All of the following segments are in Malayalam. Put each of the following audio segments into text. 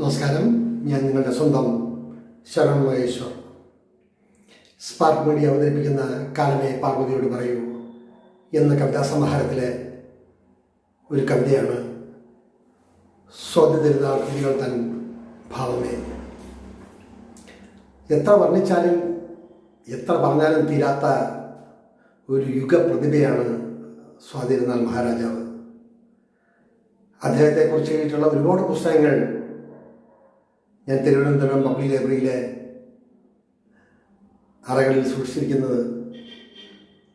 നമസ്കാരം. ഞാൻ നിങ്ങളുടെ സ്വന്തം ശരൺ മഹേശ്വർ. സ്പാർക്ക് മീഡിയ അവതരിപ്പിക്കുന്ന കാലമേ പാർവതിയോട് പറയൂ എന്ന കവിതാ സമാഹാരത്തിലെ ഒരു കവിതയാണ് കൃതികൾ തൻ ഭാവമേ. എത്ര വർണിച്ചാലും എത്ര പറഞ്ഞാലും തീരാത്ത ഒരു യുഗ പ്രതിഭയാണ് സ്വാതിരുന്നാൾ മഹാരാജാവ്. അദ്ദേഹത്തെക്കുറിച്ച് എഴുതിയിട്ടുള്ള ഒരുപാട് പുസ്തകങ്ങൾ ഞാൻ തിരുവനന്തപുരം പബ്ലിക് ലൈബ്രറിയിലെ അറകളിൽ സൂക്ഷിച്ചിരിക്കുന്നത്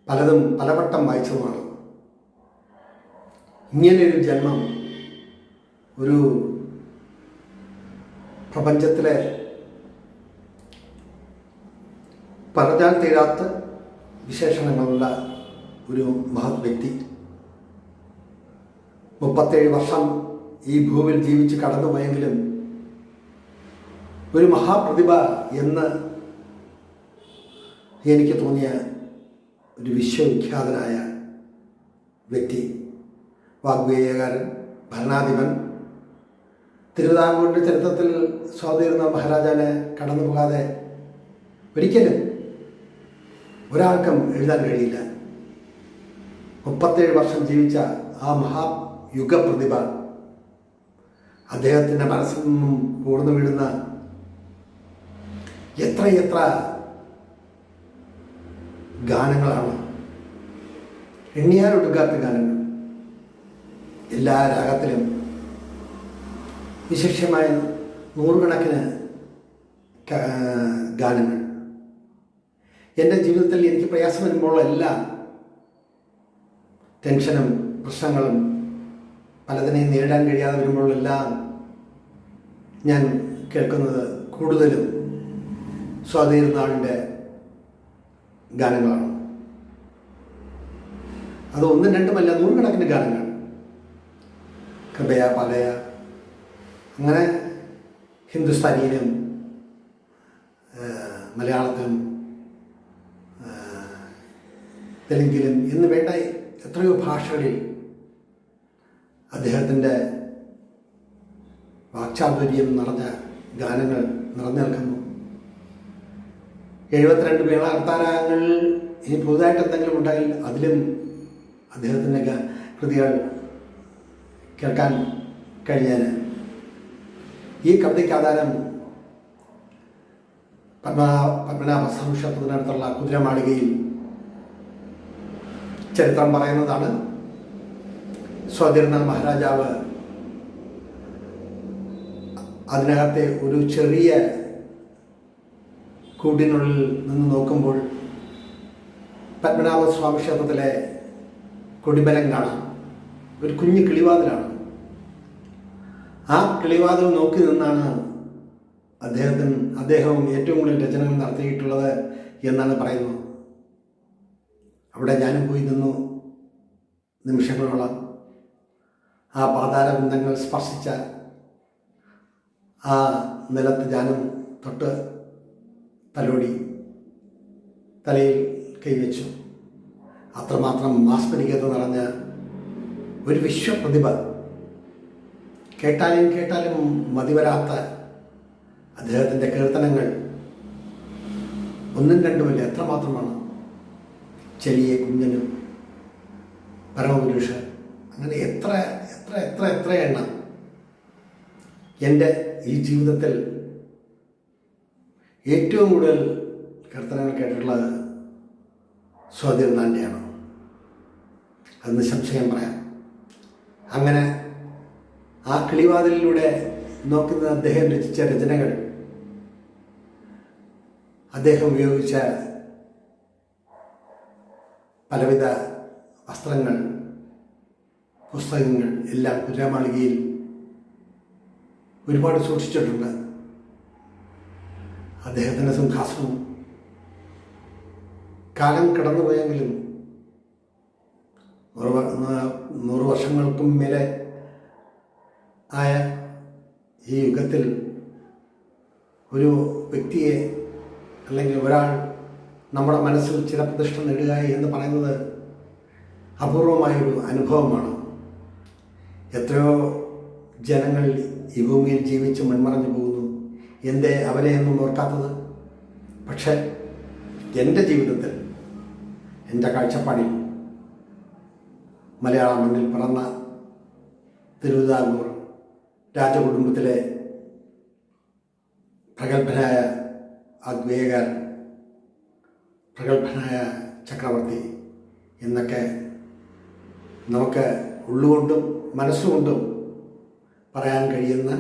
പലതും പലവട്ടം വായിച്ചതുമാണ്. ഇങ്ങനെയൊരു ജന്മം ഒരു പ്രപഞ്ചത്തിലെ പറഞ്ഞാൽ തീരാത്ത വിശേഷണങ്ങളുള്ള ഒരു മഹത് വ്യക്തി. മുപ്പത്തേഴ് വർഷം ഈ ഭൂമിയിൽ ജീവിച്ച് കടന്നുപോയെങ്കിലും ഒരു മഹാപ്രതിഭ എന്ന് എനിക്ക് തോന്നിയ ഒരു വിശ്വവിഖ്യാതനായ വ്യക്തി വാഗ്വേയകാരൻ ഭരണാധിപൻ. തിരുവിതാംകൂറിന്റെ ചരിത്രത്തിൽ സ്വാതീർന്ന മഹാരാജാനെ കടന്നു പോകാതെ ഒരിക്കലും ഒരാൾക്കും എഴുതാൻ കഴിയില്ല. മുപ്പത്തേഴ് വർഷം ജീവിച്ച ആ മഹായുഗപ്രതിഭ അദ്ദേഹത്തിന്റെ മനസ്സിൽ നിന്നും കൂടുന്നു വീഴുന്ന എത്രയെത്ര ഗാനങ്ങളാണ്. എണ്ണിയാലൊടുക്കാത്ത ഗാനങ്ങൾ. എല്ലാ രാഗത്തിലും വിശേഷമായ നൂറുകണക്കിന് ഗാനങ്ങൾ. എന്റെ ജീവിതത്തിൽ എനിക്ക് പ്രയാസം വരുമ്പോഴെല്ലാം ടെൻഷനും പ്രശ്നങ്ങളും പലതിനെയും നേടാൻ കഴിയാതെ വരുമ്പോഴെല്ലാം ഞാൻ കേൾക്കുന്നത് കൂടുതലും സ്വാതിരുന്നാളിന്റെ ഗാനങ്ങളാണ്. അത് ഒന്നും രണ്ടുമല്ല നൂറുകണക്കിന് ഗാനങ്ങളാണ് കൃപയ പലയ അങ്ങനെ ഹിന്ദുസ്ഥാനിയിലും മലയാളത്തിലും തെലുങ്കിലും എന്ന് വേണ്ട എത്രയോ ഭാഷകളിൽ അദ്ദേഹത്തിന്റെ വാക്ചാതുര്യം നിറഞ്ഞ ഗാനങ്ങൾ നിറഞ്ഞു നിൽക്കുന്നു. എഴുപത്തിരണ്ട് മേളകർത്താരങ്ങളിൽ ഇനി പുതുതായിട്ട് എന്തെങ്കിലും ഉണ്ടെങ്കിൽ അതിലും അദ്ദേഹത്തിന്റെ ഗ- കൃതികൾ കേൾക്കാൻ കഴിഞ്ഞാൽ ഈ കവിതയ്ക്ക് ആധാരം പത്മനാഭ പത്മനാഭ സംക്ഷേത്രത്തിനടുത്തുള്ള കുതിരമാളികയിൽ ചരിത്രം പറയുന്നതാണ്. സ്വാതിരുന്ന മഹാരാജാവ് അതിനകത്തെ ഒരു ചെറിയ കൂടിനുള്ളിൽ നിന്ന് നോക്കുമ്പോൾ പത്മനാഭ സ്വാമി ക്ഷേത്രത്തിലെ കൊടിബലം കാണാം. ഒരു കുഞ്ഞു കിളിവാതിലാണ്. ആ കിളിവാതിൽ നോക്കി നിന്നാണ് അദ്ദേഹത്തിന് അദ്ദേഹം ഏറ്റവും കൂടുതൽ രചനകൾ നടത്തിയിട്ടുള്ളത് എന്നാണ് പറയുന്നത്. അവിടെ ഞാനും പോയി നിന്നു. നിമിഷങ്ങളോളം ആ പാതാരബന്ധങ്ങൾ സ്പർശിച്ച ആ നിലത്ത് ഞാനും തൊട്ട് തലോടി തലയിൽ കൈവച്ചു. അത്രമാത്രം മാസ്മരികത നിറഞ്ഞ ഒരു വിശ്വപ്രതിഭ. കേട്ടാലും കേട്ടാലും മതിവരാത്ത അദ്ദേഹത്തിന്റെ കീർത്തനങ്ങൾ ഒന്നും രണ്ടുമില്ല എത്രമാത്രമാണ്? ചെലിയെ കുഞ്ഞനും പരമപുരുഷൻ. അങ്ങനെ എത്ര എത്ര എത്ര എത്ര എണ്ണം? എന്റെ ഈ ജീവിതത്തിൽ ഏറ്റവും കൂടുതൽ കീർത്തനങ്ങൾ കേട്ടിട്ടുള്ളത് സ്വാതിരുന്നാന്റെയാണ് അത് നിസ്സംശയം പറയാം. അങ്ങനെ ആ കിളിവാതിലിലൂടെ നോക്കുന്ന അദ്ദേഹം രചിച്ച രചനകൾ അദ്ദേഹം ഉപയോഗിച്ച പലവിധ വസ്ത്രങ്ങൾ പുസ്തകങ്ങൾ എല്ലാം കുതിരമാളികയിൽ ഒരുപാട് സൂക്ഷിച്ചിട്ടുണ്ട്. അദ്ദേഹത്തിന്റെ സിംഹാസനം കാലം കടന്നുപോയെങ്കിലും നൂറ് നൂറ് വർഷങ്ങൾക്കും മേലെ ആയ ഈ യുഗത്തിൽ ഒരു വ്യക്തിയെ അല്ലെങ്കിൽ ഒരാൾ നമ്മുടെ മനസ്സിൽ ചിരപ്രതിഷ്ഠ നേടുക എന്ന് പറയുന്നത് അപൂർവമായൊരു അനുഭവമാണ്. എത്രയോ ജനങ്ങൾ ഈ ഭൂമിയിൽ ജീവിച്ച് മൺമറഞ്ഞു പോകുന്നു. എന്തേ അവരെയൊന്നും ഓർക്കാത്തത്? പക്ഷേ എന്റെ ജീവിതത്തിൽ എന്റെ കാഴ്ചപ്പാടിൽ മലയാള മണ്ണിൽ പിറന്ന തിരുവിതാംകൂർ രാജകുടുംബത്തിലെ പ്രഗത്ഭനായ അദ്വൈകാരൻ പ്രഗത്ഭനായ ചക്രവർത്തി എന്നൊക്കെ നമുക്ക് ഉള്ളുകൊണ്ടും മനസ്സുകൊണ്ടും പറയാൻ കഴിയുന്ന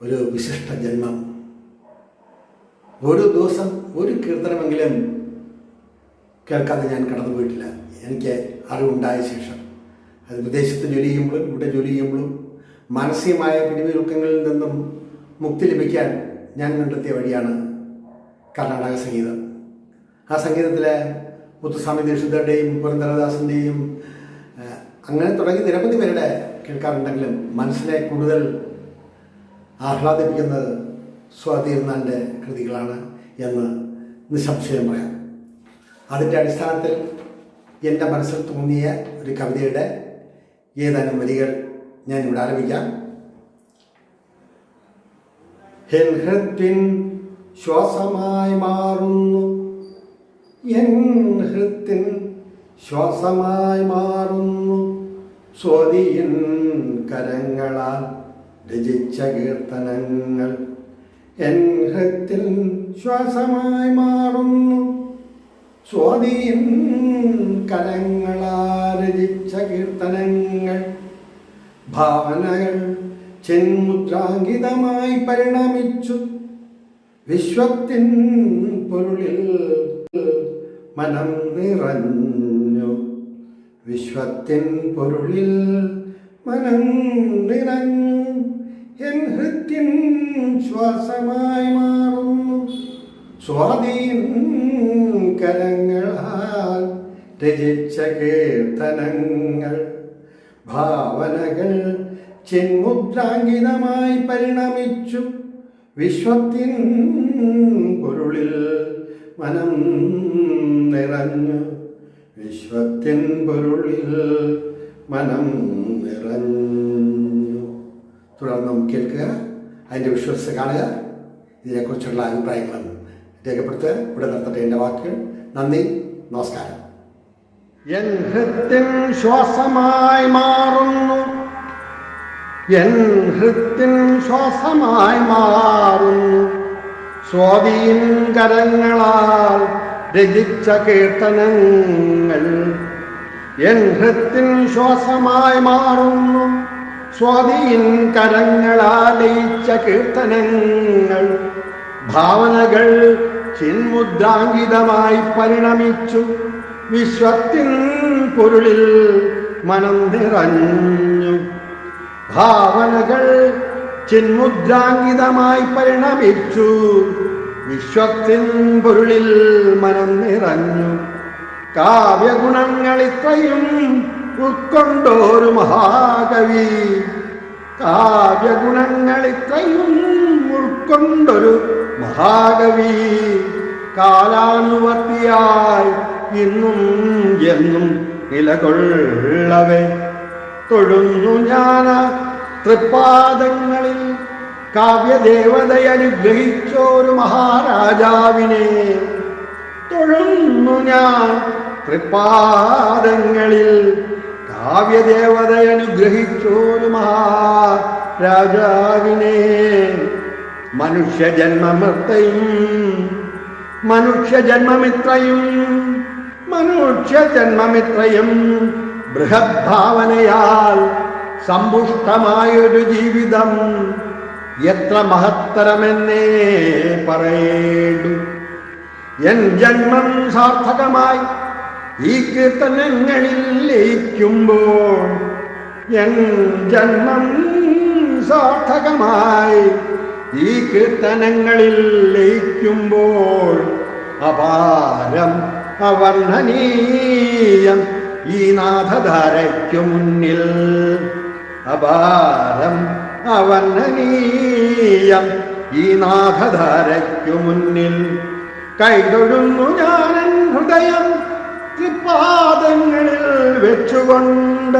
ഒരു വിശിഷ്ട ജന്മം. ഒരു ദിവസം ഒരു കീർത്തനമെങ്കിലും കേൾക്കാതെ ഞാൻ കടന്നു പോയിട്ടില്ല എനിക്ക് അറിവുണ്ടായ ശേഷം. അത് വിദേശത്ത് ജോലി ചെയ്യുമ്പോഴും ഇവിടെ ജോലി ചെയ്യുമ്പോഴും മാനസികമായ പിടിവിലുക്കങ്ങളിൽ നിന്നും മുക്തി ലഭിക്കാൻ ഞാൻ കണ്ടെത്തിയ വഴിയാണ് കർണാടക സംഗീതം. ആ സംഗീതത്തിലെ മുത്തുസ്വാമി ദീക്ഷിതരുടെയും പുരന്ദരദാസിന്റെയും അങ്ങനെ തുടങ്ങി നിരവധി പേരുടെ കേൾക്കാറുണ്ടെങ്കിലും മനസ്സിനെ കൂടുതൽ ആഹ്ലാദിപ്പിക്കുന്നത് സ്വാതീർന്നാന്റെ കൃതികളാണ് എന്ന് നിസ്സംശയം പറയാം. അതിന്റെ അടിസ്ഥാനത്തിൽ എന്റെ മനസ്സിൽ തോന്നിയ ഒരു കവിതയുടെ ഏതാനും വരികൾ ഞാൻ ഇവിടെ ആരംഭിക്കാം. ഹൃത്വിൻ ശ്വാസമായി മാറുന്നു. എൻ ഹൃത്തിൻ ശ്വാസമായി മാറുന്നു. സ്വാതിയൻ കരങ്ങളാൽ രചിച്ച കീർത്തനങ്ങൾ എൻ ഹൃത്തിൽ ശ്വാസമായി മാറുന്നു. സ്വാധീൻ കരങ്ങളാൽ രചിച്ച കീർത്തനങ്ങൾ ഭാവനകൾ ചെന്മുദ്രാങ്കിതമായി പരിണമിച്ചു. വിശ്വത്തിൻ പൊരുളിൽ മനം നിറഞ്ഞു. വിശ്വത്തിൻ പൊരുളിൽ മനം നിറഞ്ഞു. എൻ ഹൃത്തിൻ ശ്വാസമായി മാറുന്നു. സ്വാധീൻ കരങ്ങളാൽ രചിച്ച കീർത്തനങ്ങൾ ഭാവനകൾ ചെന്മുദ്രാങ്കിതമായി പരിണമിച്ചു. വിശ്വത്തിൻ പൊരുളിൽ മനം നിറഞ്ഞു. വിശ്വത്തിൻ പൊരുളിൽ മനം നിറഞ്ഞു. തുടർന്നും കേൾക്കുക അതിന്റെ വിശ്വസ കാണുക ഇതിനെക്കുറിച്ചുള്ള അഭിപ്രായങ്ങളും രേഖപ്പെടുത്തുക. ഇവിടെ നിർത്തട്ടെ എന്റെ വാക്കുകൾ. നന്ദി നമസ്കാരം. എൻ ശ്വാസമായി മാറുന്നു. എൻ ഹൃത്തിൻ ശ്വാസമായി മാറുന്നു. സ്വാധീൻ കരങ്ങളാൽ രചിച്ച കീർത്തനങ്ങൾ എൻ ഹൃത്തിൻ ശ്വാസമായി മാറുന്നു. സ്വാധീൻ കരങ്ങളാലയിച്ച കീർത്തനങ്ങൾ ഭാവനകൾ ചിന്മുദ്രാങ്കിതമായി പരിണമിച്ചു. വിശ്വത്തിൻ പൊരുളിൽ മനം നിറഞ്ഞു. ഭാവനകൾ ചിന്മുദ്രാങ്കിതമായി പരിണമിച്ചു. വിശ്വത്തിൻ പൊരുളിൽ മനം നിറഞ്ഞു. കാവ്യഗുണങ്ങൾ ഇത്രയും ഉൾക്കൊണ്ടോരു മഹാകവി. കാവ്യഗുണങ്ങൾ ഇത്രയും ഉൾക്കൊണ്ടൊരു മഹാകവി. കാലാനുവർത്തിയായി ഇന്നും എന്നും നിലകൊള്ളവേ. തൊഴുന്നു ഞാൻ തൃപ്പാദങ്ങളിൽ കാവ്യദേവതയെ അനുഗ്രഹിച്ചോരു മഹാരാജാവിനെ. തൊഴുന്നു ഞാൻ തൃപ്പാദങ്ങളിൽ കാവ്യദേവതയെ അനുഗ്രഹിച്ചോരു മഹാരാജാവിനെ മനുഷ്യജന്മമൃത്തയും മനുഷ്യജന്മമിത്രയും മനുഷ്യജന്മമിത്രയും ബൃഹദ്ഭാവനയാൽ സമ്പുഷ്ടമായൊരു ജീവിതം എത്ര മഹത്തരമെന്നേ പറയേണ്ടു. എൻ ജന്മം സാർത്ഥകമായി ഈ കീർത്തനങ്ങളിൽ ലയിക്കുമ്പോൾ എൻ ജന്മം സാർത്ഥകമായി. ഈ കീർത്തനങ്ങളിൽ ലയിക്കുമ്പോൾ അപാരം അവർണനീയം ഈ നാഥധാരയ്ക്കു മുന്നിൽ. അപാരം അവർണനീയം ഈ നാഥധാരയ്ക്കു മുന്നിൽ. കൈതൊഴുന്നു ഞാനൻ ഹൃദയം തൃപ്പാദങ്ങളിൽ വെച്ചുകൊണ്ട്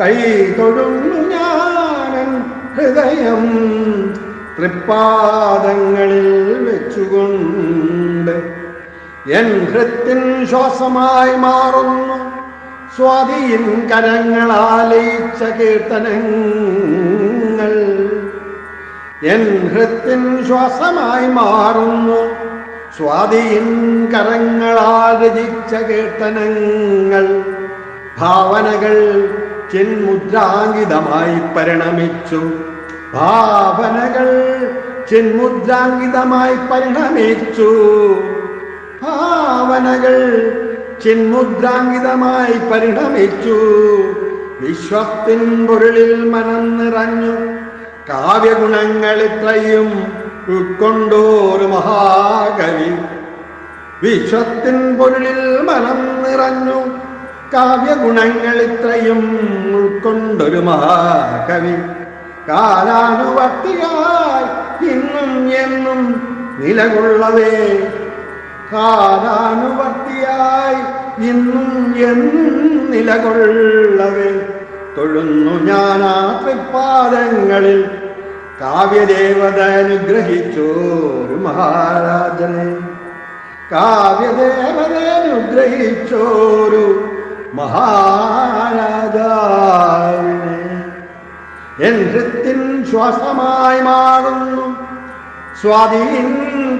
കൈ തൊഴുന്നു ഞാനൻ ഹൃദയം. തൃപ്പാദങ്ങളിൽ വെച്ചുകൊണ്ട് എൻ ഹൃത്തിൻ ശ്വാസമായി മാറുന്നു. സ്വാധീൻ കരങ്ങളാലയിച്ച കീർത്തനങ്ങൾ എൻ ഹൃത്തിൻ ശ്വാസമായി മാറുന്നു. സ്വാധീൻ കരങ്ങളാൽ രചിച്ച കീർത്തനങ്ങൾ ഭാവനകൾ ചിന്മുദ്രാങ്കിതമായി പരിണമിച്ചു. ഭാവനകൾ ചിന്മുദ്രാങ്കിതമായി പരിണമിച്ചു. ഭാവനകൾ ചിന്മുദ്രാങ്കിതമായി പരിണമിച്ചു. വിശ്വത്തിൻ പൊരുളിൽ മനം നിറഞ്ഞു കാവ്യഗുണങ്ങൾ ഇത്രയും ഉൾക്കൊണ്ടോരു മഹാകവി. വിശ്വത്തിൻ പൊരുളിൽ മനം നിറഞ്ഞു. കാവ്യഗുണങ്ങൾ ഇത്രയും ഉൾക്കൊണ്ടൊരു മഹാകവി. കാലാനുവർത്തിയായി ഇന്നും എന്നും നിലകൊള്ളവേ. കാലാനുവർത്തിയായി ഇന്നും എന്നും നിലകൊള്ളവേ. തൊഴുന്നു ഞാൻ തൃപ്പാദങ്ങളിൽ കാവ്യദേവത അനുഗ്രഹിച്ചോരു മഹാരാജനെ കാവ്യദേവത അനുഗ്രഹിച്ചോരു മഹാരാജാവിനെ. എൻ ഹൃത്തിൻ ശ്വാസമായി മാറുന്നു. സ്വാധീൻ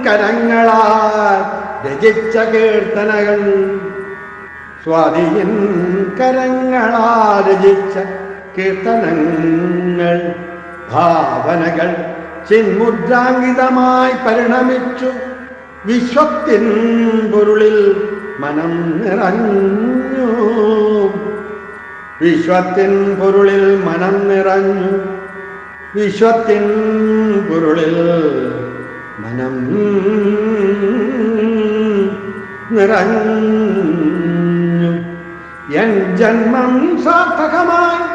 കരങ്ങളാൽ രചിച്ച കീർത്തനകൾ. സ്വാധീൻ കരങ്ങളാൽ രചിച്ച കീർത്തനങ്ങൾ. ഭാവനകൾ ചിന്മുദ്രാങ്കിതമായി പരിണമിച്ചു. വിശ്വത്തിൻ പൊരുളിൽ മനം നിറഞ്ഞു. വിശ്വത്തിൻ പൊരുളിൽ മനം നിറഞ്ഞു. വിശ്വത്തിൻ പൊരുളിൽ മനം നിറഞ്ഞു. എൻ ജന്മം സാർത്ഥകമായി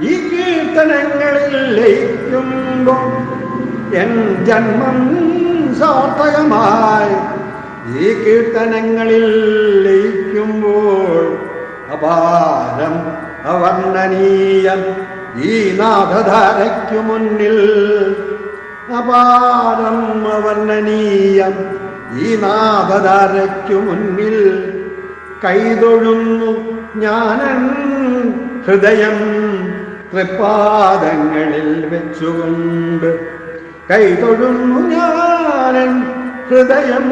ഈ കീർത്തനങ്ങളിൽ ലയിക്കുമ്പോൾ എൻ ജന്മം സാർത്ഥകമായി. ഈ കീർത്തനങ്ങളിൽ ലയിക്കുമ്പോൾ അപാരം അവർണനീയം ഈ നാഥധാരയ്ക്കു മുന്നിൽ. അപാരം അവർണനീയം ഈ നാഥധാരയ്ക്കു മുന്നിൽ. കൈതൊഴുന്നു ഞാനൻ ഹൃദയം തൃപ്പാദങ്ങളിൽ വെച്ചുകൊണ്ട് കൈതൊഴുന്നു ഞാനൻ ഹൃദയം.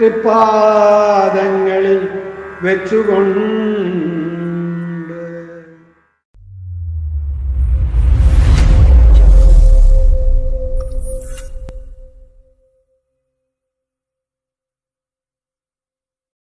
തൃപ്പാദങ്ങളിൽ വെച്ചുകൊണ്ട്